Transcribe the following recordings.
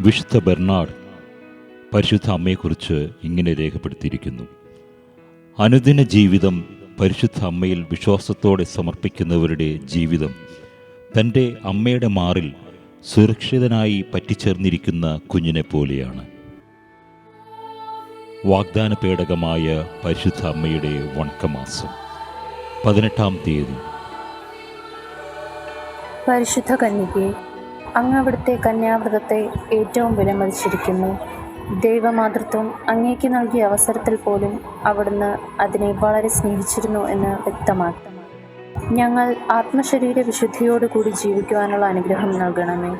വിശുദ്ധ ബെർണാഡ് പരിശുദ്ധ അമ്മയെക്കുറിച്ച് ഇങ്ങനെ രേഖപ്പെടുത്തിയിരിക്കുന്നു. അനുദിന ജീവിതം പരിശുദ്ധ അമ്മയിൽ വിശ്വാസത്തോടെ സമർപ്പിക്കുന്നവരുടെ ജീവിതം തന്റെ അമ്മയുടെ മാറിൽ സുരക്ഷിതനായി പറ്റിച്ചേർന്നിരിക്കുന്ന കുഞ്ഞിനെ പോലെയാണ്. വാഗ്ദാന പേടകമായ പരിശുദ്ധ അമ്മയുടെ വണക്കമാസം പതിനെട്ടാം തീയതി. പരിശുദ്ധ കന്യകെ അങ്ങ് അവിടുത്തെ കന്യാവ്രതത്തെ ഏറ്റവും വിലമതിച്ചിരിക്കുന്നു. ദൈവമാതൃത്വം അങ്ങേക്ക് നൽകിയ അവസരത്തിൽ പോലും അവിടുന്ന് അതിനെ വളരെ സ്നേഹിച്ചിരുന്നു എന്ന് വ്യക്തമാക്കി. ഞങ്ങൾ ആത്മശരീര വിശുദ്ധിയോടുകൂടി ജീവിക്കുവാനുള്ള അനുഗ്രഹം നൽകണമേ.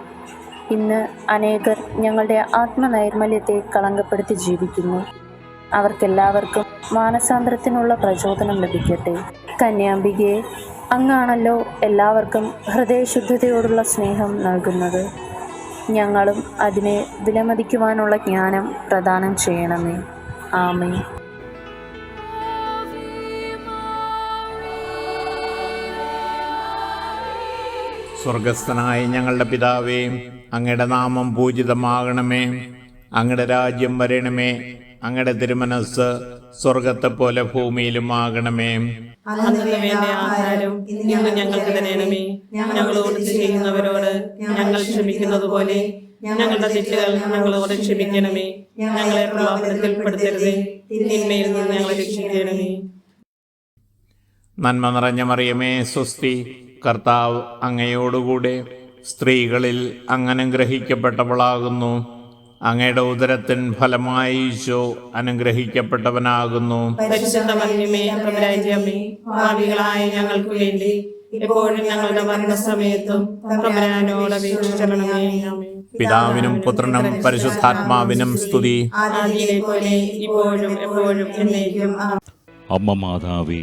ഇന്ന് അനേകർ ഞങ്ങളുടെ ആത്മനൈർമല്യത്തെ കളങ്കപ്പെടുത്തി ജീവിക്കുന്നു. അവർക്കെല്ലാവർക്കും മാനസാന്തരത്തിനുള്ള പ്രചോദനം ലഭിക്കട്ടെ. കന്യാംബികയെ അങ്ങാണല്ലോ എല്ലാവർക്കും ഹൃദയശുദ്ധതയോടുള്ള സ്നേഹം നൽകുന്നത്. ഞങ്ങളും അതിനെ വിലമതിക്കുവാനുള്ള ജ്ഞാനം പ്രദാനം ചെയ്യണമേ. ആമേ സ്വർഗസ്ഥനായ ഞങ്ങളുടെ പിതാവേ അങ്ങയുടെ നാമം പൂജിതമാകണമേ. അങ്ങയുടെ രാജ്യം വരണമേ. അങ്ങയുടെ തിരുമനസ് സ്വർഗത്തെ പോലെ ഭൂമിയിലും ആകണമേ ഇന്ന് ഞങ്ങൾക്ക് തരണമേ. ഞങ്ങളോട് ചെയ്യുന്നവരോട് ഞങ്ങൾ ക്ഷമിക്കുന്നത് പോലെ ഞങ്ങളുടെ തെറ്റുകൾ ഞങ്ങളോട് ക്ഷമിക്കണമേ. ഞങ്ങളെ പ്രലോഭനത്തിൽ പെടുത്തരുതേ തിന്മയിൽ നിന്ന് ഞങ്ങളെ രക്ഷിക്കണമേ. നന്മ നിറഞ്ഞ മറിയമേ സ്വസ്തി കർത്താവ് അങ്ങയോടുകൂടെ സ്ത്രീകളിൽ അങ്ങനെ ഗ്രഹിക്കപ്പെട്ടവളാകുന്നു അങ്ങയുടെ ഉദരത്തിൻ ഫലമായി ഈശോ അനുഗ്രഹിക്കപ്പെട്ടവനാകുന്നു. ഞങ്ങൾക്ക് വേണ്ടി ഞങ്ങളുടെ മരണസമയത്തും പിതാവിനും പുത്രനും പരിശുദ്ധാത്മാവിനും സ്തുതി. ഇപ്പോഴും എപ്പോഴും. അമ്മ മാതാവേ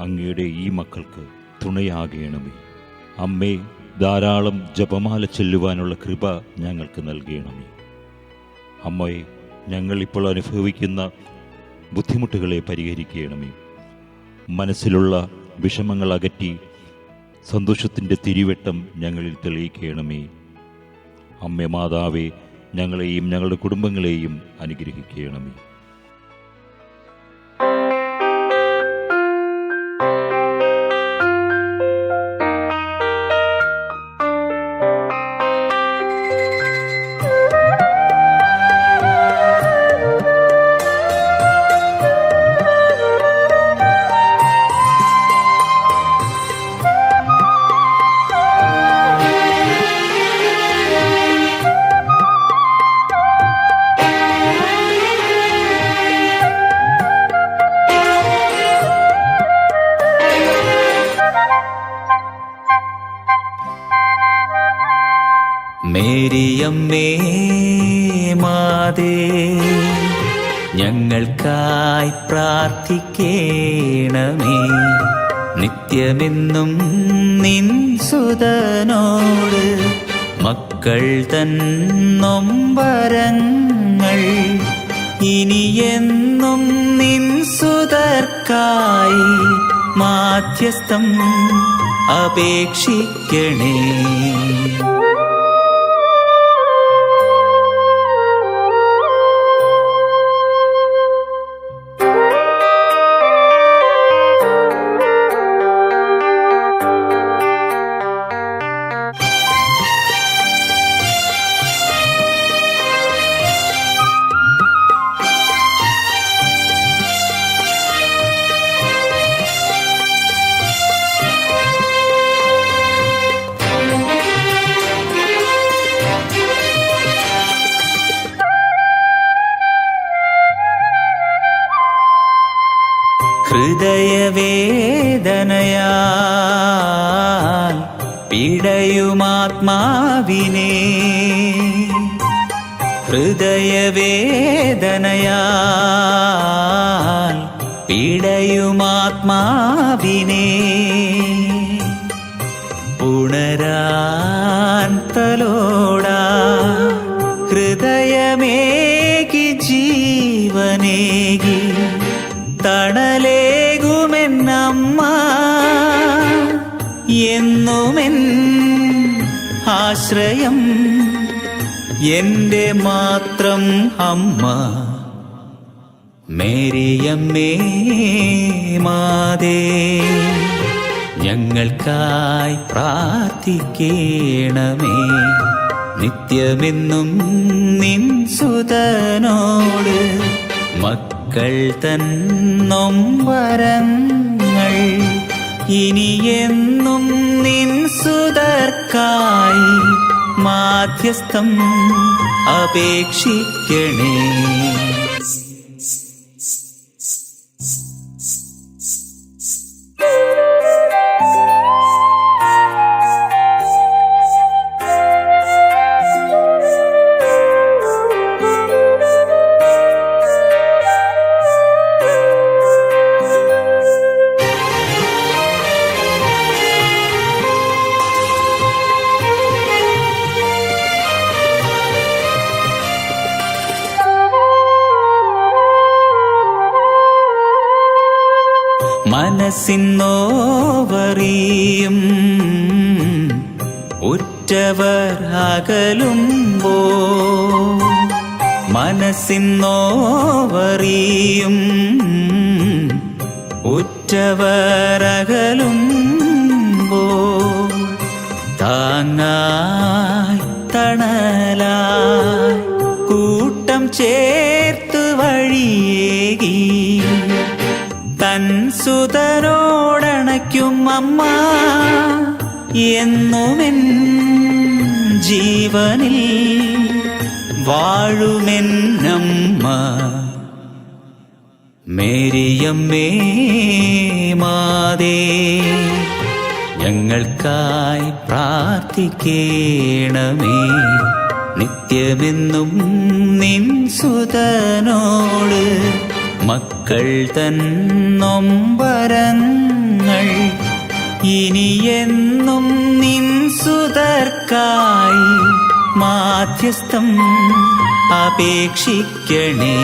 അങ്ങയുടെ ഈ മക്കൾക്ക് തുണയാകണമേ. അമ്മേ ധാരാളം ജപമാല ചെല്ലുവാനുള്ള കൃപ ഞങ്ങൾക്ക് നൽകണമേ. അമ്മയെ ഞങ്ങളിപ്പോൾ അനുഭവിക്കുന്ന ബുദ്ധിമുട്ടുകളെ പരിഹരിക്കണമേ. മനസ്സിലുള്ള വിഷമങ്ങൾ അകറ്റി സന്തോഷത്തിന്റെ തിരിവെട്ടം ഞങ്ങളിൽ തെളിയിക്കണമേ. അമ്മ മാതാവേ ഞങ്ങളെയും ഞങ്ങളുടെ കുടുംബങ്ങളെയും അനുഗ്രഹിക്കണമേ. മേരിയമ്മേ മാതേ ഞങ്ങൾക്കായി പ്രാർത്ഥിക്കേണമേ. നിത്യമെന്നും നിൻ സുതനോട് മക്കൾ തന്നൊമ്പരങ്ങൾ ഇനിയെന്നും നിൻ സുതർക്കായി മാധ്യസ്ഥം അപേക്ഷിക്കണേ. ഹൃദയവേദനയാൽ പിടയുമാത്മാവിനെ ഹൃദയവേദനയാൽ പിടയുമാത്മാവിനെ ഉണരാൻ തലോടാ ഹൃദയമേകി ജീവനേകി തണലേകുമെന്നമ്മ എന്നുമെൻ ആശ്രയം എന്റെ മാത്രം അമ്മ. മേരിയമ്മേ മാതേ ഞങ്ങൾക്കായി പ്രാർത്ഥിക്കണമേ. നിത്യമെന്നും നിൻ സുതനോട് മക്കൾ തന്നൊം വരങ്ങൾ ഇനിയെന്നും നിൻ സുതർക്കായി മാധ്യസ്ഥം അപേക്ഷിക്കണേ. മനസ്സിന്നോവറിയും ഉറ്റവർ അകലുമ്പോ മനസ്സിന്നോവറിയും ഉറ്റവർ അകലുമ്പോ താങ്ങായി കൂട്ടം ചേർത്ത് വഴിയേകി സുതരോടണയ്ക്കും അമ്മ. എന്നുമെൻ ജീവനിൽ വാഴുമെന്നമ്മ മേരിയമ്മേ മാതേ ഞങ്ങൾക്കായി പ്രാർത്ഥിക്കണമേ. നിത്യമെന്നും നിൻ സുതനോട് മക്കൾ തന്നൊമ്പരങ്ങൾ ഇനിയെന്നും നിൻ സുതർക്കായി മാധ്യസ്ഥം അപേക്ഷിക്കണേ.